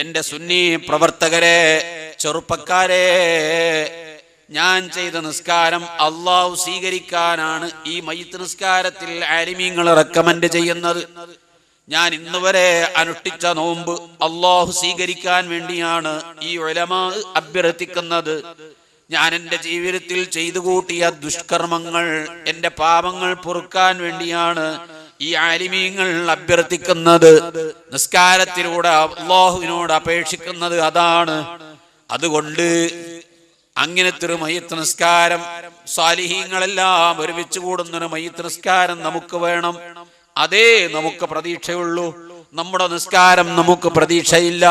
എന്റെ സുന്നി പ്രവർത്തകരെ ചെറുപ്പക്കാരെ ഞാൻ ചെയ്ത നിസ്കാരം അള്ളാഹു സ്വീകരിക്കാനാണ് ഈ മയ്യത്ത് നിസ്കാരത്തിൽ ആലിമീങ്ങൾ റെക്കമെൻഡ് ചെയ്യുന്നത്. ഞാൻ ഇന്ന് വരെ അനുഷ്ഠിച്ച നോമ്പ് അള്ളാഹു സ്വീകരിക്കാൻ വേണ്ടിയാണ് ഈ ഒലമാ അഭ്യർത്ഥിക്കുന്നത്. ഞാൻ എന്റെ ജീവിതത്തിൽ ചെയ്തു കൂട്ടിയ ദുഷ്കർമ്മങ്ങൾ എന്റെ പാപങ്ങൾ പൊറുക്കാൻ വേണ്ടിയാണ് ഈ ആലിമീങ്ങൾ അഭ്യർത്ഥിക്കുന്നത് നിസ്കാരത്തിലൂടെ അള്ളാഹുവിനോട് അപേക്ഷിക്കുന്നത് അതാണ്. അതുകൊണ്ട് അങ്ങനത്തെ ഒരു മയ്യത്ത് നിസ്കാരം സ്വാലിഹീങ്ങളെല്ലാം ഒരുമിച്ച് കൂടുന്നൊരു മയ്യത്ത് നിസ്കാരം നമുക്ക് വേണം. അതേ നമുക്ക് പ്രതീക്ഷയുള്ളൂ. നമ്മുടെ നിസ്കാരം നമുക്ക് പ്രതീക്ഷയില്ല.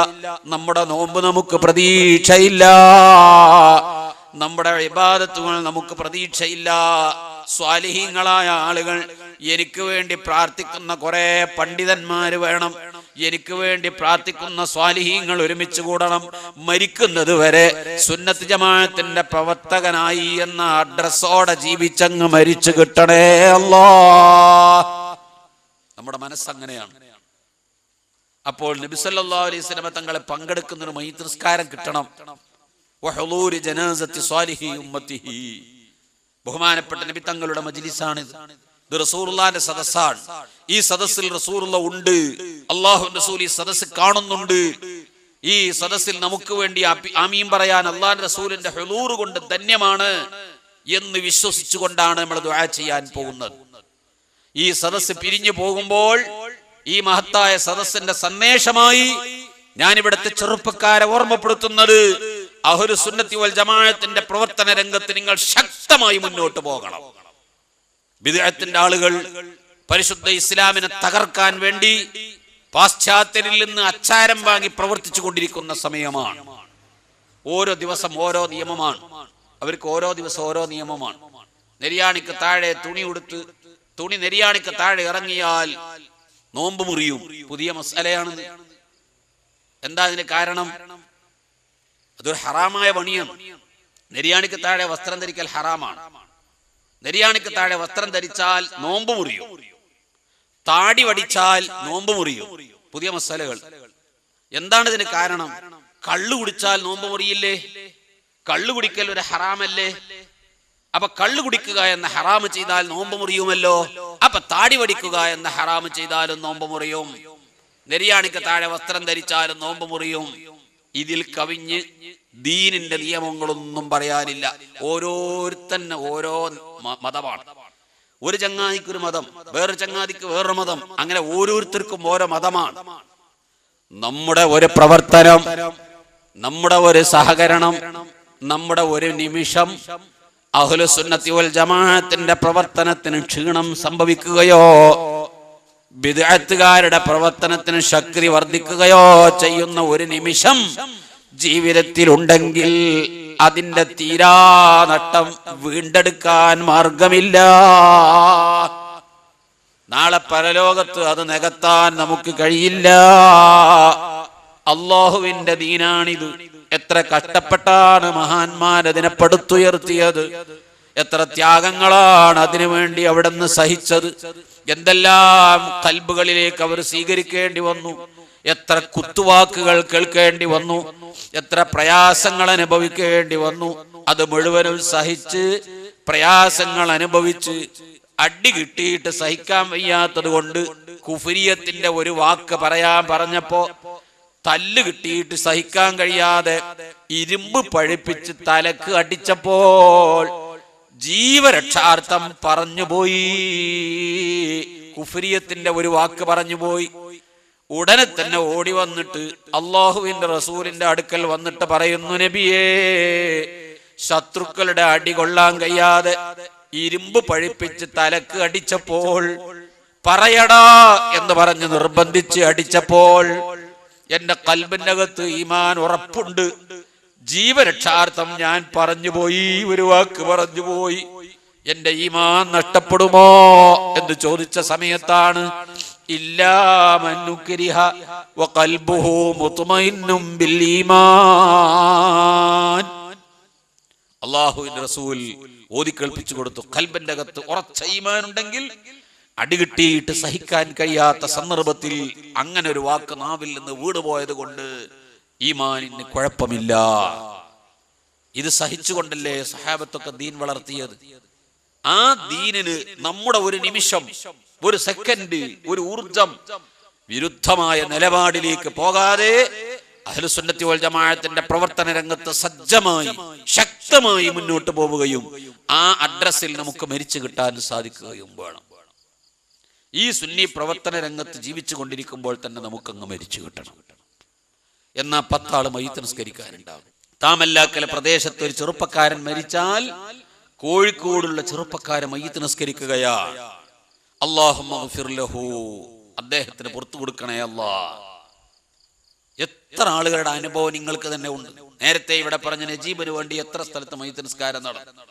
നമ്മുടെ നോമ്പ് നമുക്ക് പ്രതീക്ഷയില്ല. നമ്മുടെ ഇബാദത്തുകൾ നമുക്ക് പ്രതീക്ഷയില്ല. സ്വാലിഹീങ്ങളായ ആളുകൾ എനിക്ക് വേണ്ടി പ്രാർത്ഥിക്കുന്ന കുറെ പണ്ഡിതന്മാർ വേണം. എനിക്ക് വേണ്ടി പ്രാർത്ഥിക്കുന്ന സ്വാലിഹീങ്ങൾ ഒരുമിച്ച് കൂടണം. മരിക്കുന്നത് വരെ സുന്നത്ത് ജമാഅത്തിന്റെ പ്രവർത്തകനായി എന്ന അഡ്രസ്സോടെ ജീവിച്ചങ്ങ് മരിച്ചു കിട്ടണേ അല്ലോ. നമ്മുടെ മനസ്സങ്ങനെയാണ്. അപ്പോൾ നബിസല്ലാ അലൈഹി സ്വലമ തങ്ങളെ പങ്കെടുക്കുന്നൊരു മൈത്ത് കിട്ടണം. ബഹുമാനപ്പെട്ട നബി തങ്ങളുടെ മജ്ലിസാണിത്. ഇത് റസൂറുള്ളാന്റെ സദസ്സാണ്. ഈ സദസ്സിൽ റസൂറുള്ള ഉണ്ട്. അള്ളാഹു റസൂൽ ഈ സദസ്സ് കാണുന്നുണ്ട്. ഈ സദസ്സിൽ നമുക്ക് വേണ്ടി ആമീം പറയാൻ അള്ളാഹ് റസൂലിന്റെ ഹെളൂറ് കൊണ്ട് ധന്യമാണ് എന്ന് വിശ്വസിച്ചുകൊണ്ടാണ് നമ്മൾ ദുആ ചെയ്യാൻ പോകുന്നത്. ഈ സദസ്സ് പിരിഞ്ഞു പോകുമ്പോൾ ഈ മഹത്തായ സദസ്സിന്റെ സന്ദേശമായി ഞാൻ ഇവിടുത്തെ ചെറുപ്പക്കാരെ ഓർമ്മപ്പെടുത്തുന്നത് അഹുരു സുന്നത്തി വൽ ജമാഅത്തിന്റെ പ്രവർത്തന രംഗത്ത് നിങ്ങൾ ശക്തമായി മുന്നോട്ട് പോകണം. വിദേഹത്തിന്റെ ആളുകൾ പരിശുദ്ധ ഇസ്ലാമിനെ തകർക്കാൻ വേണ്ടി പാശ്ചാത്യരിൽ നിന്ന് അച്ചാരം വാങ്ങി പ്രവർത്തിച്ചു കൊണ്ടിരിക്കുന്ന സമയമാണ്. ഓരോ ദിവസം ഓരോ നിയമമാണ്. അവർക്ക് ഓരോ ദിവസം ഓരോ നിയമമാണ്. നെരിയാണിക്ക് താഴെ തുണി ഉടുത്ത് തുണി നെരിയാണിക്ക് താഴെ ഇറങ്ങിയാൽ നോമ്പ് മുറിയും. പുതിയ മസാലയാണ് എന്താ അതിന് കാരണം? അതൊരു ഹറാമായ പണിയാണ്. നെരിയാണിക്ക് താഴെ വസ്ത്രം ധരിക്കൽ ഹറാമാണ്. നെരിയാണിക്ക് താഴെ വസ്ത്രം ധരിച്ചാൽ നോമ്പ് മുറിയും. താടി വടിച്ചാൽ നോമ്പ് മുറിയും. പുതിയ മസാലകൾ. എന്താണ് ഇതിന് കാരണം? കള്ളു കുടിച്ചാൽ നോമ്പ് മുറിയില്ലേ? കള്ളു കുടിക്കൽ ഒരു ഹറാമല്ലേ? അപ്പൊ കള്ളു കുടിക്കുക എന്ന ഹറാമ് ചെയ്താൽ നോമ്പ് മുറിയുമല്ലോ? അപ്പൊ താടി വടിക്കുക എന്ന ഹറാമ് ചെയ്താലും നോമ്പ് മുറിയും. നെരിയാണിക്ക് താഴെ വസ്ത്രം ധരിച്ചാലും നോമ്പ് മുറിയും. ഇതിൽ കവിഞ്ഞ് ദീനിന്റെ നിയമങ്ങളൊന്നും പറയാനില്ല. ഓരോരുത്തന്നെ ഓരോ മതമാണ്. ഒരു ചങ്ങാതിക്ക് ഒരു മതം വേറൊരു ചങ്ങാതിക്ക് വേറൊരു മതം അങ്ങനെ ഓരോരുത്തർക്കും ഓരോ മതമാണ്. നമ്മുടെ ഒരു പ്രവർത്തനം നമ്മുടെ ഒരു സഹകരണം നമ്മുടെ ഒരു നിമിഷം അഹ്ലു സുന്നത്തി വൽ ജമാഅത്തിന്റെ പ്രവർത്തനത്തിന് ക്ഷീണം സംഭവിക്കുകയോ വിദഗ്ധകാരുടെ പ്രവർത്തനത്തിന് ശക്തി വർദ്ധിക്കുകയോ ചെയ്യുന്ന ഒരു നിമിഷം ജീവിതത്തിൽ ഉണ്ടെങ്കിൽ അതിന്റെ തീരാനട്ടം വീണ്ടെടുക്കാൻ മാർഗമില്ല. നാളെ പരലോകത്ത് അത് നികത്താൻ നമുക്ക് കഴിയില്ല. അള്ളാഹുവിന്റെ ദീനാണിത്. എത്ര കഷ്ടപ്പെട്ടാണ് മഹാന്മാർ അതിനെ പടുത്തുയർത്തിയത് എത്ര ത്യാഗങ്ങളാണ് അതിനു വേണ്ടി അവിടെ നിന്ന് സഹിച്ചത്. എന്തെല്ലാം കൽബുകളിലേക്ക് അവർ സ്വീകരിക്കേണ്ടി വന്നു? എത്ര കുത്തുവാക്കുകൾ കേൾക്കേണ്ടി വന്നു? എത്ര പ്രയാസങ്ങൾ അനുഭവിക്കേണ്ടി വന്നു? അത് മുഴുവനും സഹിച്ച് പ്രയാസങ്ങൾ അനുഭവിച്ച് അടി കിട്ടിയിട്ട് സഹിക്കാൻ വയ്യാത്തത് കൊണ്ട് കുഫിരിയത്തിന്റെ ഒരു വാക്ക് പറയാൻ പറഞ്ഞപ്പോ തല്ല് കിട്ടിയിട്ട് സഹിക്കാൻ കഴിയാതെ ഇരുമ്പ് പഴിപ്പിച്ച് തലക്ക് അടിച്ചപ്പോൾ ജീവരക്ഷാർത്ഥം പറഞ്ഞുപോയി. കുഫരിയത്തിന്റെ ഒരു വാക്ക് പറഞ്ഞുപോയി. ഉടനെ തന്നെ ഓടി വന്നിട്ട് അള്ളാഹുവിന്റെ റസൂലിന്റെ അടുക്കൽ വന്നിട്ട് പറയുന്നു നബിയേ ശത്രുക്കളുടെ അടി കൊള്ളാൻ കഴിയാതെ ഇരുമ്പ് പഴിപ്പിച്ച് തലക്ക് അടിച്ചപ്പോൾ പറയടാ എന്ന് പറഞ്ഞ് നിർബന്ധിച്ച് അടിച്ചപ്പോൾ എന്റെ കൽബിനകത്ത് ഈമാൻ ഉറപ്പുണ്ട്. ജീവരക്ഷാർത്ഥം ഞാൻ പറഞ്ഞുപോയി ഒരു വാക്ക് പറഞ്ഞുപോയി. എന്റെ ഈമാൻ നഷ്ടപ്പെടുമോ എന്ന് ചോദിച്ച സമയത്താണ് അള്ളാഹുവിന്റെ റസൂൽ ഓതി കേൾപ്പിച്ചു കൊടുത്തു. കൽബന്റെ അകത്ത് ഉറച്ച ഈമാൻ ഉണ്ടെങ്കിൽ അടികിട്ടിയിട്ട് സഹിക്കാൻ കഴിയാത്ത സന്ദർഭത്തിൽ അങ്ങനെ ഒരു വാക്ക് നാവിൽ നിന്ന് വീടുപോയത് കൊണ്ട് ഈമാനിന് കുഴപ്പമില്ല. ഇത് സഹിച്ചുകൊണ്ടല്ലേ സഹാബത്തൊക്കെ ദീൻ വളർത്തിയത്? ആ ദീനിന് നമ്മുടെ ഒരു നിമിഷം ഒരു സെക്കൻഡ് ഒരു ഊർജം വിരുദ്ധമായ നിലപാടിലേക്ക് പോകാതെ അഹ്ലുസുന്നത്തി വൽ ജമാഅത്തിന്റെ പ്രവർത്തന രംഗത്ത് സജ്ജമായി ശക്തമായി മുന്നോട്ട് പോവുകയും ആ അഡ്രസ്സിൽ നമുക്ക് മരിച്ചു കിട്ടാൻ സാധിക്കുകയും വേണം. ഈ സുന്നി പ്രവർത്തന രംഗത്ത് ജീവിച്ചു കൊണ്ടിരിക്കുമ്പോൾ തന്നെ നമുക്കങ്ങ് മരിച്ചു കിട്ടണം. എന്നാ പത്താൾ മയ്യത്ത് നിസ്കരിക്കാനുണ്ടാവും താമല്ലാക്കല പ്രദേശത്ത് ഒരു ചെറുപ്പക്കാരൻ മരിച്ചാൽ കോഴിക്കോടുള്ള ചെറുപ്പക്കാരൻ മയ്യത്ത് നിസ്കരിക്കുകയാ. അള്ളാഹു അദ്ദേഹത്തിന് പുറത്തു കൊടുക്കണേ അല്ലാ. എത്ര ആളുകളുടെ അനുഭവം നിങ്ങൾക്ക് തന്നെ ഉണ്ട്. നേരത്തെ ഇവിടെ പറഞ്ഞ നജീബിന് വേണ്ടി എത്ര സ്ഥലത്ത് മയ്യത്ത് നിസ്കാരം നടന്നു.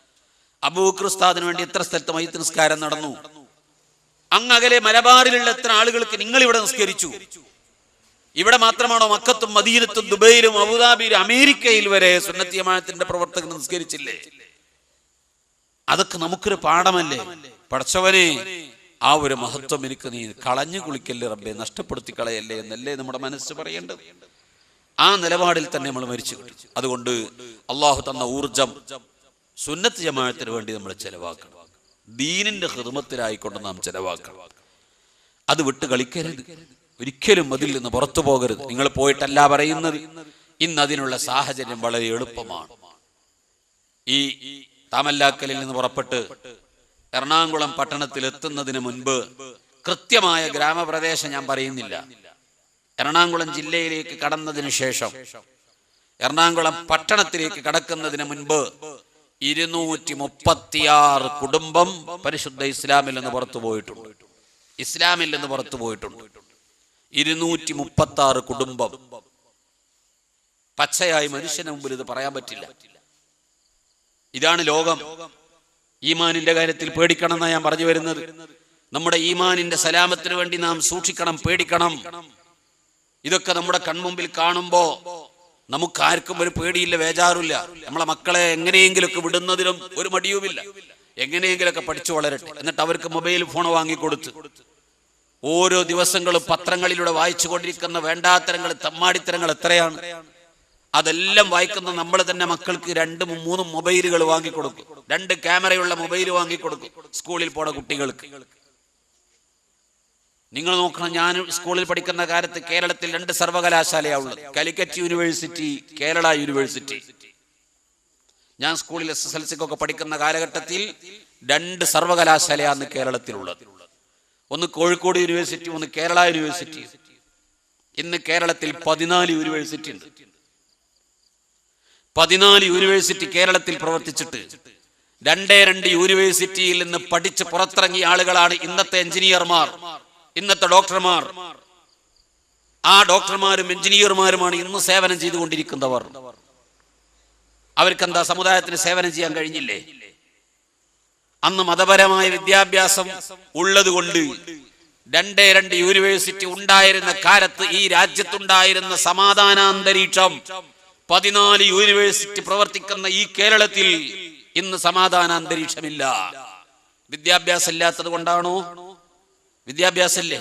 അബൂക്രിസ്താദിന് വേണ്ടി എത്ര സ്ഥലത്ത് മയ്യത്ത് നിസ്കാരം നടന്നു. അങ്ങകലെ മലബാറിലുള്ള എത്ര ആളുകൾക്ക് നിങ്ങൾ ഇവിടെ നിസ്കരിച്ചു. ഇവിടെ മാത്രമാണോ മക്കത്തും മദീനത്തും ദുബൈയിലും അബുദാബിയിലും അമേരിക്കയിൽ വരെ സുന്നത്തിയമാനത്തിന്റെ പ്രവർത്തകർ നിസ്കരിച്ചില്ലേ? അതൊക്കെ നമുക്കൊരു പാഠമല്ലേ? പഠിച്ചവനെ ആ ഒരു മഹത്വം എനിക്ക് നീ കളഞ്ഞു കുളിക്കല്ലേ റബ്ബെ നഷ്ടപ്പെടുത്തി കളയല്ലേ എന്നല്ലേ നമ്മുടെ മനസ്സ് പറയേണ്ടത്? ആ നിലപാടിൽ തന്നെ നമ്മൾ മരിച്ചു അതുകൊണ്ട് അള്ളാഹു തന്ന ഊർജം സുന്നത്ത് ജമാഅത്തിന് വേണ്ടി നമ്മൾ ചെലവാക്കണം. ദീനിന്റെ ഹൃദമത്തിലായിക്കൊണ്ട് നാം ചെലവാക്കണം. അത് വിട്ട് കളിക്കരുത്. ഒരിക്കലും അതിൽ നിന്ന് പുറത്തു പോകരുത്. നിങ്ങൾ പോയിട്ടല്ല പറയുന്നത്. ഇന്ന് അതിനുള്ള സാഹചര്യം വളരെ എളുപ്പമാണ്. ഈ താമല്ലാക്കലിൽ നിന്ന് പുറപ്പെട്ട് എറണാകുളം പട്ടണത്തിൽ എത്തുന്നതിന് മുൻപ് കൃത്യമായ ഗ്രാമപ്രദേശം ഞാൻ പറയുന്നില്ല. എറണാകുളം ജില്ലയിലേക്ക് കടന്നതിന് ശേഷം എറണാകുളം പട്ടണത്തിലേക്ക് കടക്കുന്നതിന് മുൻപ് ഇരുന്നൂറ്റി മുപ്പത്തിയാറ് കുടുംബം പരിശുദ്ധ ഇസ്ലാമിൽ നിന്ന് പുറത്തു പോയിട്ടുണ്ട്. ഇസ്ലാമിൽ നിന്ന് പുറത്തു പോയിട്ടുണ്ട്. ഇരുന്നൂറ്റി മുപ്പത്തി ആറ് കുടുംബം. പച്ചയായി മനുഷ്യന് മുമ്പിൽ ഇത് പറയാൻ പറ്റില്ല. ഇതാണ് ലോകം. ഈമാനിന്റെ കാര്യത്തിൽ പേടിക്കണം എന്നാണ് ഞാൻ പറഞ്ഞു വരുന്നത്. നമ്മുടെ ഈമാനിന്റെ സലാമത്തിന് വേണ്ടി നാം സൂക്ഷിക്കണം പേടിക്കണം. ഇതൊക്കെ നമ്മുടെ കൺമുമ്പിൽ കാണുമ്പോ നമുക്ക് ആർക്കും ഒരു പേടിയില്ല വേജാറില്ല. നമ്മളെ മക്കളെ എങ്ങനെയെങ്കിലൊക്കെ വിടുന്നതിലും ഒരു മടിയുമില്ല. എങ്ങനെയെങ്കിലൊക്കെ പഠിച്ചു വളരട്ടെ. എന്നിട്ട് അവർക്ക് മൊബൈൽ ഫോൺ വാങ്ങിക്കൊടുത്ത് ഓരോ ദിവസങ്ങളും പത്രങ്ങളിലൂടെ വായിച്ചു കൊണ്ടിരിക്കുന്ന വേണ്ടാത്തരങ്ങൾ തമ്മാടിത്തരങ്ങൾ എത്രയാണ്? അതെല്ലാം വായിക്കുന്ന നമ്മൾ തന്നെ മക്കൾക്ക് രണ്ടും മൂന്നും മൊബൈലുകൾ വാങ്ങിക്കൊടുക്കും. രണ്ട് ക്യാമറയുള്ള മൊബൈൽ വാങ്ങിക്കൊടുക്കും സ്കൂളിൽ പോണ കുട്ടികൾക്ക്. നിങ്ങൾ നോക്കണം ഞാൻ സ്കൂളിൽ പഠിക്കുന്ന കാലത്ത് കേരളത്തിൽ രണ്ട് സർവകലാശാലയാണ് ഉള്ളത് കാലിക്കറ്റ് യൂണിവേഴ്സിറ്റി കേരള യൂണിവേഴ്സിറ്റി. ഞാൻ സ്കൂളിൽ എസ് എസ് എൽ സിക്കൊക്കെ പഠിക്കുന്ന കാലഘട്ടത്തിൽ രണ്ട് സർവകലാശാലയാണ് കേരളത്തിലുള്ളത്. ഒന്ന് കോഴിക്കോട് യൂണിവേഴ്സിറ്റി ഒന്ന് കേരള യൂണിവേഴ്സിറ്റി ഇന്ന് കേരളത്തിൽ പതിനാല് യൂണിവേഴ്സിറ്റി ഉണ്ട്. പതിനാല് യൂണിവേഴ്സിറ്റി കേരളത്തിൽ പ്രവർത്തിച്ചിട്ട് രണ്ടേ രണ്ട് യൂണിവേഴ്സിറ്റിയിൽ നിന്ന് പഠിച്ച് പുറത്തിറങ്ങിയ ആളുകളാണ് ഇന്നത്തെ എഞ്ചിനീയർമാർ ഇന്നത്തെ ഡോക്ടർമാർ. ആ ഡോക്ടർമാരും എഞ്ചിനീയർമാരുമാണ് ഇന്ന് സേവനം ചെയ്തുകൊണ്ടിരിക്കുന്നവർ. അവർക്കെന്താ സമുദായത്തിന് സേവനം ചെയ്യാൻ കഴിഞ്ഞില്ലേ? അന്ന് മതപരമായ വിദ്യാഭ്യാസം ഉള്ളതുകൊണ്ട് രണ്ടേ രണ്ട് യൂണിവേഴ്സിറ്റി ഉണ്ടായിരുന്ന കാലത്ത് ഈ രാജ്യത്തുണ്ടായിരുന്ന സമാധാനാന്തരീക്ഷം പതിനാല് യൂണിവേഴ്സിറ്റി പ്രവർത്തിക്കുന്ന ഈ കേരളത്തിൽ ഇന്ന് സമാധാനാന്തരീക്ഷമില്ല. വിദ്യാഭ്യാസം ഇല്ലാത്തത് കൊണ്ടാണോ വിദ്യാഭ്യാസമില്ലേ?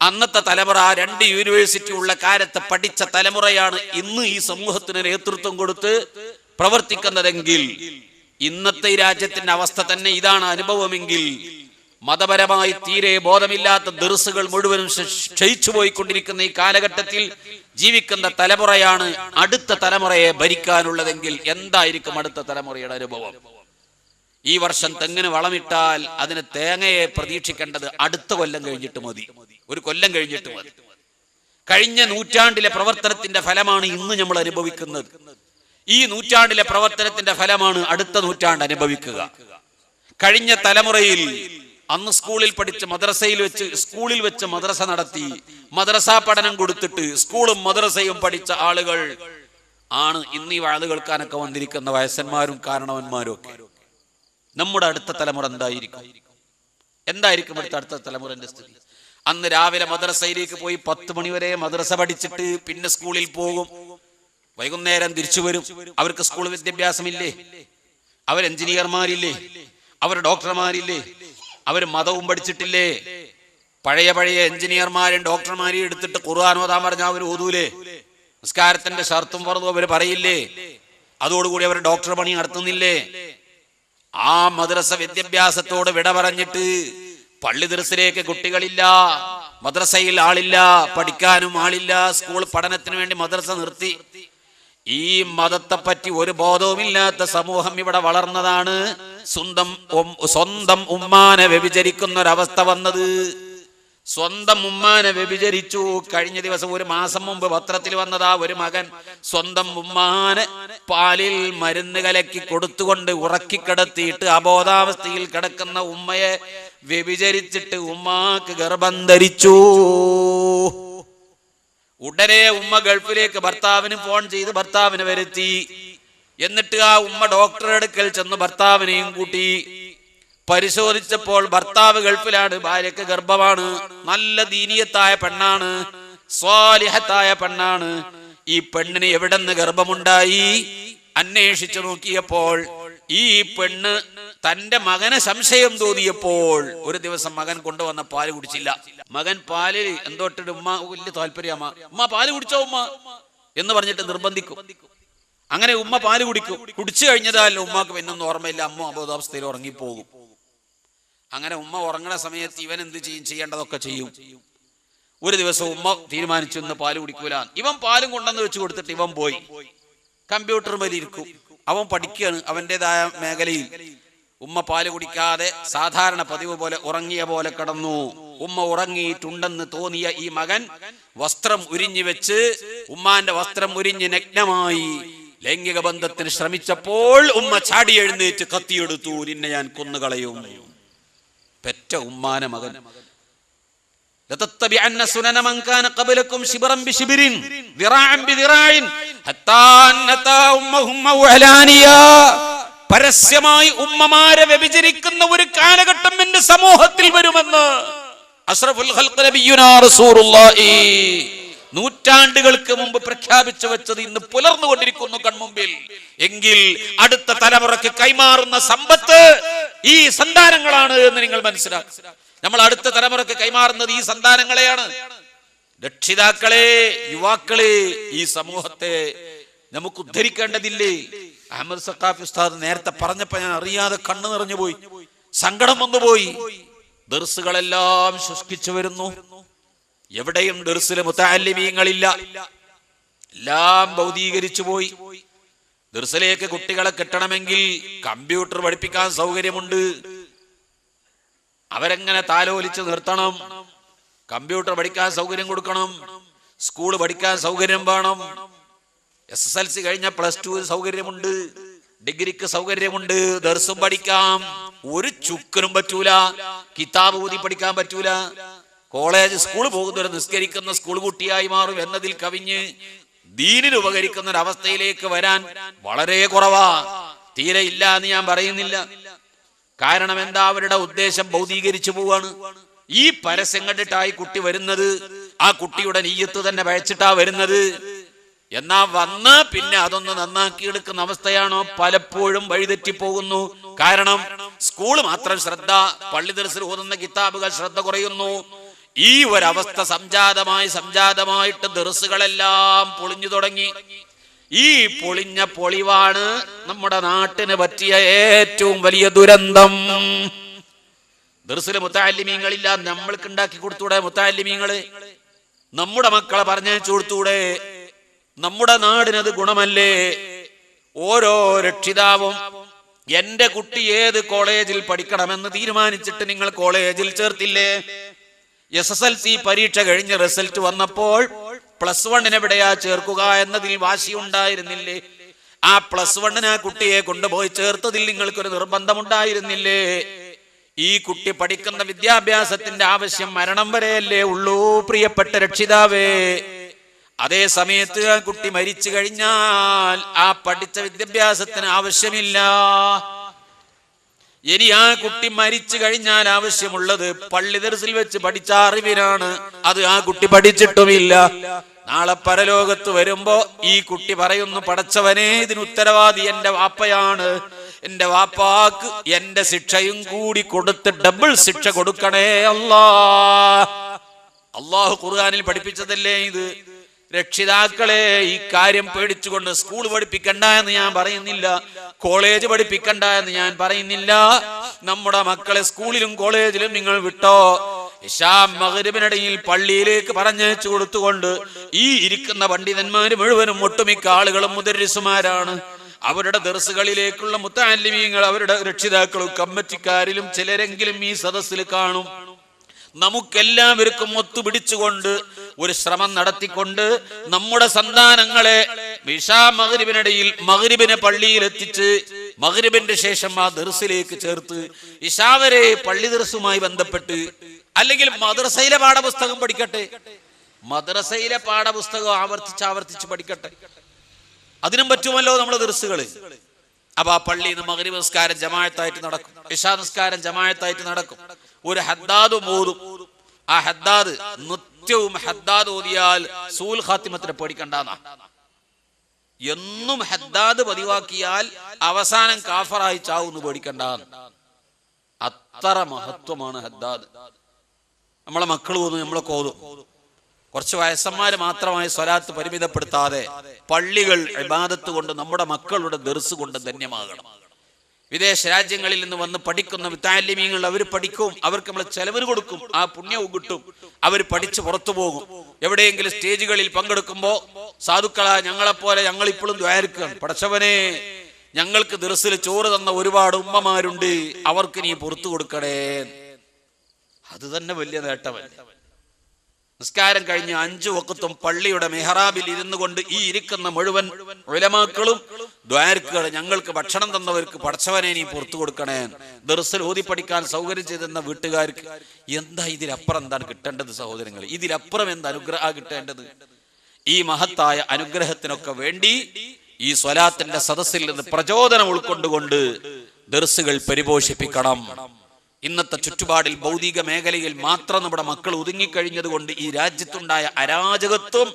അന്നത്തെ തലമുറ രണ്ട് യൂണിവേഴ്സിറ്റി ഉള്ള കാലത്ത് പഠിച്ച തലമുറയാണ് ഇന്ന് ഈ സമൂഹത്തിന് നേതൃത്വം കൊടുത്ത് പ്രവർത്തിക്കുന്നതെങ്കിൽ ഇന്നത്തെ രാജ്യത്തിന്റെ അവസ്ഥ തന്നെ ഇതാണ് അനുഭവമെങ്കിൽ മതപരമായി തീരെ ബോധമില്ലാത്ത ദർസുകൾ മുഴുവനും ക്ഷയിച്ചു പോയിക്കൊണ്ടിരിക്കുന്ന ഈ കാലഘട്ടത്തിൽ ജീവിക്കുന്ന തലമുറയാണ് അടുത്ത തലമുറയെ ഭരിക്കാനുള്ളതെങ്കിൽ എന്തായിരിക്കും അടുത്ത തലമുറയുടെ അനുഭവം? ഈ വർഷം തെങ്ങിന് വളമിട്ടാൽ അതിന് തേങ്ങയെ പ്രതീക്ഷിക്കേണ്ടത് അടുത്ത കൊല്ലം കഴിഞ്ഞിട്ട് മതി. ഒരു കൊല്ലം കഴിഞ്ഞിട്ട് മതി. കഴിഞ്ഞ നൂറ്റാണ്ടിലെ പ്രവർത്തനത്തിന്റെ ഫലമാണ് ഇന്ന് നമ്മൾ അനുഭവിക്കുന്നത്. ഈ നൂറ്റാണ്ടിലെ പ്രവർത്തനത്തിന്റെ ഫലമാണ് അടുത്ത നൂറ്റാണ്ട് അനുഭവിക്കുക. കഴിഞ്ഞ തലമുറയിൽ അന്ന് സ്കൂളിൽ പഠിച്ച് മദ്രസയിൽ വെച്ച് സ്കൂളിൽ വെച്ച് മദ്രസ നടത്തി മദ്രസ പഠനം കൊടുത്തിട്ട് സ്കൂളും മദ്രസയും പഠിച്ച ആളുകൾ ആണ് ഇന്ന് ഈ വാഴ് വന്നിരിക്കുന്ന വയസ്സന്മാരും കാരണവന്മാരും ഒക്കെ. നമ്മുടെ അടുത്ത തലമുറ എന്തായിരിക്കും? എന്തായിരിക്കും അടുത്ത അടുത്ത തലമുറന്റെ സ്ഥിതി? അന്ന് രാവിലെ മദ്രസയിലേക്ക് പോയി പത്ത് മണിവരെ മദ്രസ പഠിച്ചിട്ട് പിന്നെ സ്കൂളിൽ പോകും. വൈകുന്നേരം തിരിച്ചു വരും. അവർക്ക് സ്കൂൾ വിദ്യാഭ്യാസമില്ലേ? അവർ എഞ്ചിനീയർമാരില്ലേ? അവർ ഡോക്ടർമാരില്ലേ? അവർ മതവും പഠിച്ചിട്ടില്ലേ? പഴയ പഴയ എഞ്ചിനീയർമാരും ഡോക്ടർമാരെയും എടുത്തിട്ട് ഖുർആൻ താൻ പറഞ്ഞ അവർ ഓതൂലേ? നിസ്കാരത്തിന്റെ ഷർത്തും പുറത്തും അവർ പറയില്ലേ? അതോടുകൂടി അവർ ഡോക്ടർ പണി നടത്തുന്നില്ലേ? ആ മദ്രസ വിദ്യാഭ്യാസത്തോട് വിട പറഞ്ഞിട്ട് പള്ളി ദർസിലേക്ക് കുട്ടികളില്ല മദ്രസയിൽ ആളില്ല പഠിക്കാനും ആളില്ല സ്കൂൾ പഠനത്തിന് വേണ്ടി മദ്രസ നിർത്തി. ഈ മതത്തെപ്പറ്റി ഒരു ബോധവുമില്ലാത്ത സമൂഹം ഇവിടെ വളർന്നതാണ്. സ്വന്തം സ്വന്തം ഉമ്മാനെ വ്യഭിചരിക്കുന്ന ഒരവസ്ഥ വന്നത്. സ്വന്തം ഉമ്മാനെ വ്യഭിചരിച്ചു. കഴിഞ്ഞ ദിവസം ഒരു മാസം മുമ്പ് പത്രത്തിൽ വന്നതാ ഒരു മകൻ സ്വന്തം ഉമ്മാനെ പാലിൽ മരുന്ന് കലക്കി കൊടുത്തുകൊണ്ട് ഉറക്കിക്കിടത്തിയിട്ട് അബോധാവസ്ഥയിൽ കിടക്കുന്ന ഉമ്മയെ വ്യഭിചരിച്ചിട്ട് ഉമ്മാക്ക് ഗർഭം ധരിച്ചു. ഉടനെ ഉമ്മ ഗൾഫിലേക്ക് ഭർത്താവിന് ഫോൺ ചെയ്ത് ഭർത്താവിനെ വരുത്തി. എന്നിട്ട് ആ ഉമ്മ ഡോക്ടറെ അടുക്കൽ ചെന്ന് ഭർത്താവിനെയും കൂട്ടി. പരിശോധിച്ചപ്പോൾ ഭർത്താവ് ഗൾഫിലാണ് ഭാര്യക്ക് ഗർഭമാണ്. നല്ല ദീനീയത്തായ പെണ്ണാണ് സ്വാലിഹത്തായ പെണ്ണാണ്. ഈ പെണ്ണിന് എവിടെന്ന് ഗർഭമുണ്ടായി? അന്വേഷിച്ചു നോക്കിയപ്പോൾ ഈ പെണ്ണ് തന്റെ മകന് സംശയം തോന്നിയപ്പോൾ ഒരു ദിവസം മകൻ കൊണ്ടുവന്ന പാൽ കുടിച്ചില്ല. മകൻ പാലിൽ എന്തോട്ടിട്ട് ഉമ്മ വലിയ താല്പര്യമ്മ ഉമ്മ പാൽ കുടിച്ചോ ഉമ്മ? എന്ന് പറഞ്ഞിട്ട് നിർബന്ധിക്കും. അങ്ങനെ ഉമ്മ പാൽ കുടിക്കും. കുടിച്ചു കഴിഞ്ഞതാൽ ഉമ്മക്ക് പിന്നൊന്നും ഓർമ്മയില്ല. അമ്മ അബോധാവസ്ഥയിൽ ഉറങ്ങിപ്പോകും. അങ്ങനെ ഉമ്മ ഉറങ്ങണ സമയത്ത് ഇവൻ എന്ത് ചെയ്യും? ചെയ്യേണ്ടതൊക്കെ ചെയ്യും. ഒരു ദിവസം ഉമ്മ തീരുമാനിച്ചു ഇന്ന് പാൽ കുടിക്കൂല ഇവൻ പാലും കൊണ്ടെന്ന് വെച്ച് കൊടുത്തിട്ട് ഇവൻ പോയി. കമ്പ്യൂട്ടർ ഇരിക്കും അവൻ പഠിക്കുകയാണ് അവൻ്റെതായ മേഖലയിൽ ഉമ്മ പാല് കുടിക്കാതെ സാധാരണ പതിവ് പോലെ ഉറങ്ങിയ പോലെ കിടന്നു ഉമ്മ ഉറങ്ങിയിട്ടുണ്ടെന്ന് തോന്നിയ ഈ മകൻ വസ്ത്രം ഉരിഞ്ഞു വെച്ച് ഉമ്മാന്റെ വസ്ത്രം ഉരിഞ്ഞ് നഗ്നമായി ലൈംഗിക ബന്ധത്തിന് ശ്രമിച്ചപ്പോൾ ഉമ്മ ചാടി എഴുന്നേറ്റ് കത്തിയെടുത്തു നിന്നെ ഞാൻ കൊന്നുകളയും പെറ്റ ഉമ്മാന മകൻ لتتبعن سنن من كان قبلكم شبرا بشبر ذراعا بذراع പരസ്യമായി ഉമ്മമാരെ വ്യഭിചരിക്കുന്ന ഒരു കാലഘട്ടം എന്റെ സമൂഹത്തിൽ വരുമെന്ന്. അഷ്റഫുൽ നൂറ്റാണ്ടുകൾക്ക് മുമ്പ് പ്രഖ്യാപിച്ചു വെച്ചത് ഇന്ന് പുലർന്നുകൊണ്ടിരിക്കുന്നു കൺമുമ്പിൽ. എങ്കിൽ അടുത്ത തലമുറയ്ക്ക് കൈമാറുന്ന സമ്പത്ത് ഈ സന്താനങ്ങളാണ് എന്ന് നിങ്ങൾ മനസ്സിലാക്കുക നമ്മൾ അടുത്ത തലമുറയ്ക്ക് കൈമാറുന്നത് ഈ സന്താനങ്ങളെയാണ്. രക്ഷിതാക്കളെ യുവാക്കളെ ഈ സമൂഹത്തെ നമുക്ക് ഉദ്ധരിക്കേണ്ടതില്ലേ? അഹമ്മദ് സഖാഫ് ഉസ്താദ് നേരത്തെ പറഞ്ഞപ്പോ ഞാൻ അറിയാതെ കണ്ണു നിറഞ്ഞു പോയി. സങ്കടം വന്നുപോയി ദർസുകളെല്ലാം ശുഷ്കിച്ചു വരുന്നു. എവിടെയും ദർസിലെ മുത്താലിമീങ്ങളില്ല എല്ലാം ഭൗതീകരിച്ചു പോയി. ദർസിലേക്ക് കുട്ടികളെ കിട്ടണമെങ്കിൽ കമ്പ്യൂട്ടർ പഠിപ്പിക്കാൻ സൗകര്യമുണ്ട്. അവരെങ്ങനെ താലോലിച്ച് നിർത്തണം? കമ്പ്യൂട്ടർ പഠിക്കാൻ സൗകര്യം കൊടുക്കണം. സ്കൂൾ പഠിക്കാൻ സൗകര്യം വേണം. എസ് എസ് എൽ സി കഴിഞ്ഞ പ്ലസ് ടു സൗകര്യമുണ്ട്. ഡിഗ്രിക്ക് സൗകര്യമുണ്ട്. ദർസും പഠിക്കാം. ഒരു ചുക്കനും പറ്റൂല. കിതാബ് ഊതി പഠിക്കാൻ പറ്റൂല. കോളേജ് സ്കൂൾ പോകുന്നവരെ നിസ്കരിക്കുന്ന സ്കൂൾ കുട്ടിയായി മാറും എന്നതിൽ കവിഞ്ഞ് ദീനിന് ഉപകരിക്കുന്ന ഒരു അവസ്ഥയിലേക്ക് വരാൻ വളരെ കുറവാ. തീരെ ഇല്ല എന്ന് ഞാൻ പറയുന്നില്ല. കാരണം എന്താ? അവരുടെ ഉദ്ദേശം ഭൗതീകരിച്ചു പോവാണ്. ഈ പരസ്യം കണ്ടിട്ടായി കുട്ടി വരുന്നത്? ആ കുട്ടിയുടെ നീയത്ത് തന്നെ പഴച്ചിട്ടാ വരുന്നത്? എന്നാ വന്ന് പിന്നെ അതൊന്ന് നന്നാക്കി എടുക്കുന്ന അവസ്ഥയാണോ? പലപ്പോഴും വഴിതെറ്റി പോകുന്നു കാരണം സ്കൂൾ മാത്രം ശ്രദ്ധ പള്ളി ദർശനം ഓതുന്ന കിതാബുകൾ ശ്രദ്ധ കുറയുന്നു. ഈ ഒരവസ്ഥ സംജാതമായി സംജാതമായിട്ട് ദർസുകളെല്ലാം പൊളിഞ്ഞു തുടങ്ങി. ഈ പൊളിഞ്ഞ പൊളിവാണ് നമ്മുടെ നാട്ടിന് പറ്റിയ ഏറ്റവും വലിയ ദുരന്തം. ദർസിലെ മുത്താലിമീങ്ങളില്ല നമ്മൾക്ക് ഉണ്ടാക്കി കൊടുത്തൂടെ മുത്താലിമീങ്ങൾ? നമ്മുടെ മക്കളെ പറഞ്ഞയച്ചു കൊടുത്തൂടെ? നമ്മുടെ നാടിനത് ഗുണമല്ലേ? ഓരോ രക്ഷിതാവും എന്റെ കുട്ടി ഏത് കോളേജിൽ പഠിക്കണമെന്ന് തീരുമാനിച്ചിട്ട് നിങ്ങൾ കോളേജിൽ ചേർത്തില്ലേ? എസ് എസ് എൽ സി പരീക്ഷ കഴിഞ്ഞ് റിസൾട്ട് വന്നപ്പോൾ പ്ലസ് വണ്ണിന് എവിടെയാ ചേർക്കുക എന്നതിൽ വാശി ഉണ്ടായിരുന്നില്ലേ? ആ പ്ലസ് വണ്ണിന് ആ കുട്ടിയെ കൊണ്ടുപോയി ചേർത്തതിൽ നിങ്ങൾക്കൊരു നിർബന്ധമുണ്ടായിരുന്നില്ലേ? ഈ കുട്ടി പഠിക്കുന്ന വിദ്യാഭ്യാസത്തിന്റെ ആവശ്യം മരണം വരെയല്ലേ ഉള്ളൂ പ്രിയപ്പെട്ട രക്ഷിതാവേ. അതേ സമയത്ത് ആ കുട്ടി മരിച്ചു കഴിഞ്ഞാൽ ആ പഠിച്ച വിദ്യാഭ്യാസത്തിന് ആവശ്യമില്ല. ഇനി ആ കുട്ടി മരിച്ചു കഴിഞ്ഞാൽ ആവശ്യമുള്ളത് പള്ളി ദർസിൽ വെച്ച് പഠിച്ച അറിവിനാണ്. അത് ആ കുട്ടി പഠിച്ചിട്ടുമില്ല. നാളെ പരലോകത്ത് വരുമ്പോ ഈ കുട്ടി പറയുന്നു പടച്ചവനെ ഇതിന് ഉത്തരവാദി എന്റെ വാപ്പയാണ്. എന്റെ വാപ്പാക്ക് എന്റെ ശിക്ഷയും കൂടി കൊടുത്ത് ഡബിൾ ശിക്ഷ കൊടുക്കണേ അല്ലാ. അള്ളാഹു ഖുർആാനിൽ പഠിപ്പിച്ചതല്ലേ ഇത്? രക്ഷിതാക്കളെ ഈ കാര്യം പേടിച്ചുകൊണ്ട് സ്കൂൾ പഠിപ്പിക്കണ്ട എന്ന് ഞാൻ പറയുന്നില്ല കോളേജ് പഠിപ്പിക്കണ്ട എന്ന് ഞാൻ പറയുന്നില്ല. നമ്മുടെ മക്കളെ സ്കൂളിലും കോളേജിലും നിങ്ങൾ വിട്ടോ? ഇഷാം മകരിബിനിടയിൽ പള്ളിയിലേക്ക് പറഞ്ഞയച്ചു കൊടുത്തുകൊണ്ട് ഈ ഇരിക്കുന്ന പണ്ഡിതന്മാര് മുഴുവനും ഒട്ടുമിക്ക ആളുകളും മുദരിസുമാരാണ്. അവരുടെ ദർസുകളിലേക്കുള്ള മുത്താലിമീങ്ങൾ അവരുടെ രക്ഷിതാക്കളും കമ്മറ്റിക്കാരിലും ചിലരെങ്കിലും ഈ സദസ്സിൽ കാണും. നമുക്കെല്ലാവർക്കും ഒത്തുപിടിച്ചുകൊണ്ട് ഒരു ശ്രമം നടത്തിക്കൊണ്ട് നമ്മുടെ സന്താനങ്ങളെ വിഷാ മകരിബിനിടയിൽ മകരിബിനെ പള്ളിയിൽ എത്തിച്ച് മകരിബിന്റെ ശേഷം ആ ദർസിലേക്ക് ചേർത്ത് ഇഷാവരെ പള്ളി ദർസുമായി ബന്ധപ്പെട്ട് അല്ലെങ്കിൽ മദ്രസയിലെ പാഠപുസ്തകം പഠിക്കട്ടെ. മദ്രസയിലെ പാഠപുസ്തകം ആവർത്തിച്ച് ആവർത്തിച്ച് പഠിക്കട്ടെ. അതിനും പറ്റുമല്ലോ നമ്മുടെ ദർസുകൾ. അപ്പൊ ആ പള്ളിയിൽ നിന്ന് മകരി നമസ്കാരം ജമായത്തായിട്ട് നടക്കും. ഇഷാ നമസ്കാരം ജമായത്തായിട്ട് നടക്കും. ഒരു ഹദ്ദാദ് ഓതും. ആ ഹദ്ദാദ് നിത്യവും ഹദ്ദാദ് ഓതിയാൽ സൂൽ ഖാത്തിമത്തിനെ പേടിക്കണ്ടെന്നാ. എന്നും ഹദ്ദാദ് പതിവാക്കിയാൽ അവസാനം കാഫറായി ചാവുന്നു പേടിക്കണ്ടെന്ന്. അത്ര മഹത്വമാണ് ഹദ്ദാദ്. നമ്മളെ മക്കൾ ഓതും നമ്മളെ ഓതും കുറച്ച് വയസ്സന്മാര് മാത്രമായി സ്വലാത്ത് പരിമിതപ്പെടുത്താതെ പള്ളികൾ ഇബാദത്ത് കൊണ്ട് നമ്മുടെ മക്കളുടെ ദർസ് കൊണ്ട് ധന്യമാകണം. വിദേശ രാജ്യങ്ങളിൽ നിന്ന് വന്ന് പഠിക്കുന്ന താലിമീങ്ങൾ അവർ പഠിക്കും അവർക്ക് നമ്മൾ ചെലവർ കൊടുക്കും ആ പുണ്യവും കിട്ടും അവർ പഠിച്ച് പുറത്തു പോകും. എവിടെയെങ്കിലും സ്റ്റേജുകളിൽ പങ്കെടുക്കുമ്പോ സാധുക്കളാ ഞങ്ങളെപ്പോലെ ഞങ്ങൾ ഇപ്പോഴും ദ്വാരിക്കുകയാണ് പടച്ചവനെ ഞങ്ങൾക്ക് ദർസിൽ ചോറ് തന്ന ഒരുപാട് ഉമ്മമാരുണ്ട് അവർക്ക് നീ പുറത്തു കൊടുക്കണേ. അത് തന്നെ വലിയ നേട്ടമല്ലേ? നിസ്കാരം കഴിഞ്ഞ് അഞ്ചു വക്കത്തും പള്ളിയുടെ മെഹറാബിൽ ഇരുന്നു കൊണ്ട് ഈ ഇരിക്കുന്ന മുഴുവൻ ഉലമാക്കളും ദ്വാരക്കുകൾ ഞങ്ങൾക്ക് ഭക്ഷണം തന്നവർക്ക് പഠിച്ചവനെ നീ പുറത്തു കൊടുക്കണേ. ദർസൽ ഓതി പഠിക്കാൻ സൗകര്യം ചെയ്തെന്ന വീട്ടുകാർക്ക് എന്താ ഇതിലപ്പുറം എന്താണ് കിട്ടേണ്ടത് സഹോദരങ്ങൾ ഇതിലപ്പുറം എന്ത് അനുഗ്രഹ കിട്ടേണ്ടത്? ഈ മഹത്തായ അനുഗ്രഹത്തിനൊക്കെ വേണ്ടി ഈ സ്വലാത്തിന്റെ സദസ്സിൽ നിന്ന് പ്രചോദനം ഉൾക്കൊണ്ടുകൊണ്ട് ദർസുകൾ പരിപോഷിപ്പിക്കണം. ഇന്നത്തെ ചുറ്റുപാടിൽ ഭൗതിക മേഖലയിൽ മാത്രം നമ്മുടെ മക്കൾ ഒതുങ്ങിക്കഴിഞ്ഞത് കൊണ്ട് ഈ രാജ്യത്തുണ്ടായ അരാജകത്വം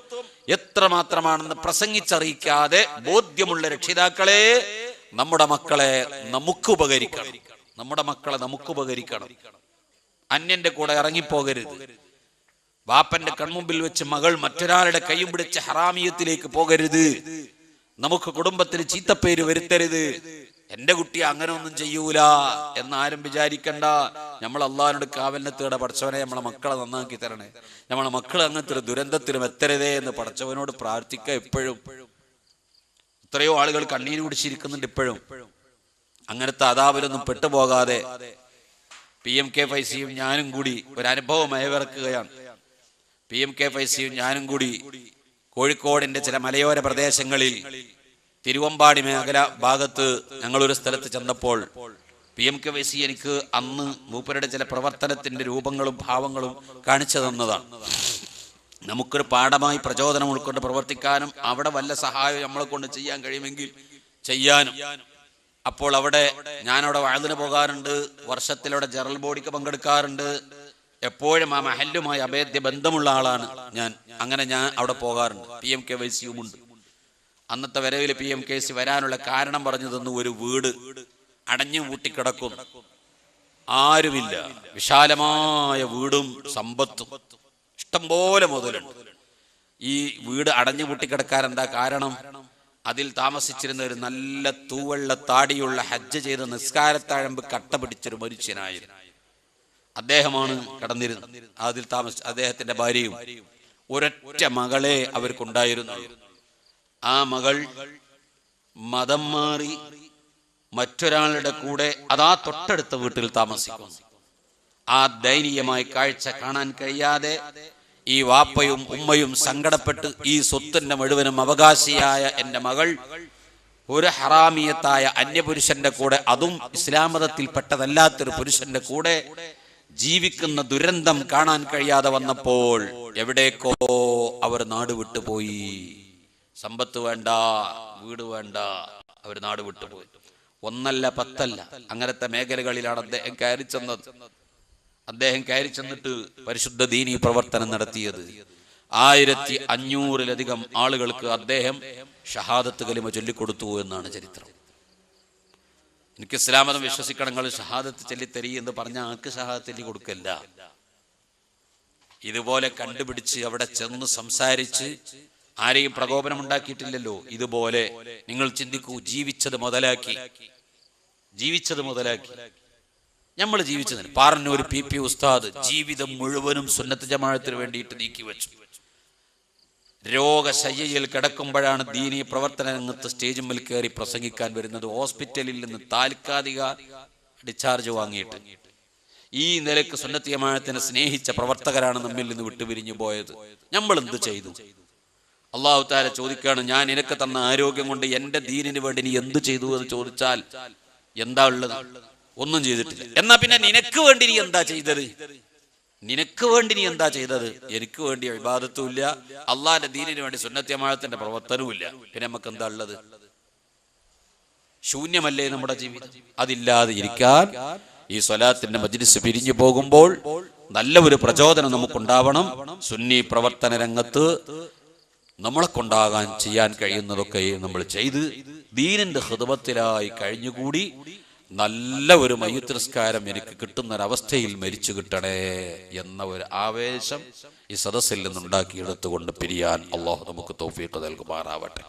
എത്രമാത്രമാണെന്ന് പ്രസംഗിച്ചറിയിക്കാതെ ബോധ്യമുള്ള രക്ഷിതാക്കളെ നമ്മുടെ മക്കളെ നമുക്ക് ഉപകരിക്കണം. നമ്മുടെ മക്കളെ നമുക്ക് ഉപകരിക്കണം. അന്യന്റെ കൂടെ ഇറങ്ങിപ്പോകരുത്. വാപ്പന്റെ കൺമുമ്പിൽ വെച്ച് മകൾ മറ്റൊരാളുടെ കൈയും പിടിച്ച് ഹറാമിയത്തിലേക്ക് പോകരുത്. നമുക്ക് കുടുംബത്തിന് ചീത്തപ്പേര് വരുത്തരുത്. എന്റെ കുട്ടി അങ്ങനെ ഒന്നും ചെയ്യൂല എന്നാരും വിചാരിക്കണ്ട. നമ്മൾ അള്ളാഹിനോട് കാവലിനെ പഠിച്ചവനെ നമ്മളെ മക്കളെ നന്നാക്കി തരണേ. നമ്മളെ മക്കളെ അങ്ങനത്തെ ഒരു ദുരന്തത്തിനും എത്തരുതേ എന്ന് പഠിച്ചവനോട് പ്രാർത്ഥിക്കുക എപ്പോഴും. എത്രയോ ആളുകൾ കണ്ണീര് കുടിച്ചിരിക്കുന്നുണ്ട് ഇപ്പോഴും. അങ്ങനത്തെ അതാവിലൊന്നും പെട്ടുപോകാതെ പി എം കെ ഫൈസിയും ഞാനും കൂടി ഒരു അനുഭവം അയവിറക്കുകയാണ്. പി എം കെ ഫൈസിയും ഞാനും കൂടി കോഴിക്കോടിന്റെ ചില മലയോര പ്രദേശങ്ങളിൽ തിരുവമ്പാടി മേഖല ഭാഗത്ത് ഞങ്ങളൊരു സ്ഥലത്ത് ചെന്നപ്പോൾ P M K Y C എനിക്ക് അന്ന് മൂപ്പരുടെ ചില പ്രവർത്തനത്തിന്റെ രൂപങ്ങളും ഭാവങ്ങളും കാണിച്ചു തന്നതാണ്. നമുക്കൊരു പാഠമായി പ്രചോദനം ഉൾക്കൊണ്ട് പ്രവർത്തിക്കാനും അവിടെ വല്ല സഹായം നമ്മളെ കൊണ്ട് ചെയ്യാൻ കഴിയുമെങ്കിൽ ചെയ്യാനും. അപ്പോൾ അവിടെ ഞാനവിടെ വാഴതിന് പോകാറുണ്ട് വർഷത്തിലവിടെ ജനറൽ ബോഡിക്ക് പങ്കെടുക്കാറുണ്ട്. എപ്പോഴും ആ മഹല്ലുമായി അഭേദ്യ ബന്ധമുള്ള ആളാണ് ഞാൻ. അങ്ങനെ ഞാൻ അവിടെ പോകാറുണ്ട്. പി എം കെ വൈ സിയുമുണ്ട്. അന്നത്തെ വരവിൽ പി എം കെ സി വരാനുള്ള കാരണം പറഞ്ഞു തന്നു ഒരു വീട് അടഞ്ഞു കൂട്ടിക്കിടക്കും ആരുമില്ല. വിശാലമായ വീടും സമ്പത്തും. ഇഷ്ടംപോലെ മുതലുണ്ട്. ഈ വീട് അടഞ്ഞു പൂട്ടിക്കിടക്കാൻ എന്താ കാരണം? അതിൽ താമസിച്ചിരുന്ന ഒരു നല്ല തൂവെള്ള താടിയുള്ള ഹജ്ജ് ചെയ്ത നിസ്കാരത്താഴമ്പ് കട്ട പിടിച്ചൊരു മനുഷ്യനായിരുന്നു. അദ്ദേഹമാണ് കടന്നിരുന്നത്. അതിൽ താമസ അദ്ദേഹത്തിന്റെ ഭാര്യയും ഒരൊറ്റ മകളെ അവർക്കുണ്ടായിരുന്നുള്ളൂ. ആ മകൾ മതം മാറി മറ്റൊരാളുടെ കൂടെ അതാ തൊട്ടടുത്ത വീട്ടിൽ താമസിക്കുന്നു. ആ ദയനീയമായ കാഴ്ച കാണാൻ കഴിയാതെ ഈ വാപ്പയും ഉമ്മയും സങ്കടപ്പെട്ട് ഈ സ്വത്തിന്റെ മുഴുവനും അവകാശിയായ എന്റെ മകൾ ഒരു ഹറാമിയത്തായ അന്യപുരുഷന്റെ കൂടെ അതും ഇസ്ലാം മതത്തിൽപ്പെട്ടതല്ലാത്തൊരു പുരുഷന്റെ കൂടെ ജീവിക്കുന്ന ദുരന്തം കാണാൻ കഴിയാതെ വന്നപ്പോൾ എവിടേക്കോ അവർ നാട് വിട്ടുപോയി. സമ്പത്ത് വേണ്ട വീട് വേണ്ട അവർ നാട് വിട്ടുപോയി. ഒന്നല്ല പത്തല്ല. അങ്ങനത്തെ മേഖലകളിലാണ് അദ്ദേഹം കയറി ചെന്നത്. അദ്ദേഹം കയറി ചെന്നിട്ട് പരിശുദ്ധ ദീനി പ്രവർത്തനം നടത്തിയത്. ആയിരത്തി അഞ്ഞൂറിലധികം ആളുകൾക്ക് അദ്ദേഹം ഷഹാദത്ത് കലിമ ചൊല്ലിക്കൊടുത്തു എന്നാണ് ചരിത്രം. എനിക്ക് ഇസ്ലാമതം വിശ്വസിക്കണം നിങ്ങൾ ഷഹാദത്ത് ചൊല്ലിത്തരി എന്ന് പറഞ്ഞ ആൾക്ക് ഷഹാദത്ത് ചൊല്ലി കൊടുക്കല്ല? ഇതുപോലെ കണ്ടുപിടിച്ച് അവിടെ ചെന്ന് സംസാരിച്ച് ആരെയും പ്രകോപനം ഉണ്ടാക്കിയിട്ടില്ലല്ലോ. ഇതുപോലെ നിങ്ങൾ ചിന്തിക്കൂ ജീവിച്ചത് മുതലാക്കി. ജീവിച്ചത് മുതലാക്കി. നമ്മൾ ജീവിച്ചതിന് പാറന്നൂർ പി പി ഉസ്താദ് ജീവിതം മുഴുവനും സുന്നത്ത് ജമാഴത്തിന് വേണ്ടിയിട്ട് നീക്കി വെച്ചു. രോഗശയ്യയിൽ കിടക്കുമ്പോഴാണ് ദീനി പ്രവർത്തന രംഗത്ത് സ്റ്റേജിന്മേൽ കയറി പ്രസംഗിക്കാൻ വരുന്നത്. ഹോസ്പിറ്റലിൽ നിന്ന് താൽക്കാലിക ഡിസ്ചാർജ് വാങ്ങിയിട്ട്. ഈ നിലയ്ക്ക് സുന്നത്തിയമാനത്തിനെ സ്നേഹിച്ച പ്രവർത്തകരാണ് നമ്മിൽ നിന്ന് വിട്ടുപിരിഞ്ഞു പോയത്. നമ്മൾ എന്ത് ചെയ്തു? അള്ളാഹു താല ചോദിക്കുകയാണ് ഞാൻ നിനക്ക് തന്ന ആരോഗ്യം കൊണ്ട് എന്റെ ദീനിന് വേണ്ടി നീ എന്ത് ചെയ്തു? എന്ന് ചോദിച്ചാൽ എന്താ ഉള്ളത്? ഒന്നും ചെയ്തിട്ടില്ല. എന്നാ പിന്നെ നിനക്ക് വേണ്ടി നീ എന്താ ചെയ്തത്? നിനക്ക് വേണ്ടി നീ എന്താ ചെയ്തത്? എനിക്ക് വേണ്ടി വിവാദത്തും ഇല്ല അള്ളാഹിന്റെ ദീനിന് വേണ്ടി സുന്നത്യമാഴത്തിന്റെ പ്രവർത്തനവും ഇല്ല. പിന്നെ നമുക്ക് എന്താ ഉള്ളത്? ശൂന്യമല്ലേ നമ്മുടെ ജീവിതം? അതില്ലാതെ ഇരിക്കാൻ ഈ സ്വലാത്തിന്റെ മജ്ലിസ് പിരിഞ്ഞു പോകുമ്പോൾ നല്ല ഒരു പ്രചോദനം നമുക്കുണ്ടാവണം. സുന്നി പ്രവർത്തന രംഗത്ത് നമ്മളെ കൊണ്ടാകാൻ ചെയ്യാൻ കഴിയുന്നതൊക്കെ നമ്മൾ ചെയ്ത് ദീനിന്റെ ഹൃദവത്തിലായി കഴിഞ്ഞുകൂടി നല്ല ഒരു മയ്യത്തിരസ്കാരം എനിക്ക് കിട്ടുന്ന ഒരവസ്ഥയിൽ മരിച്ചു കിട്ടണേ എന്ന ഒരു ആവേശം ഈ സദസ്സിൽ നിന്നുണ്ടാക്കിയെടുത്തുകൊണ്ട് പിരിയാൻ അള്ളാഹു നമുക്ക് തോഫീക്ക് നൽകുമാറാവട്ടെ.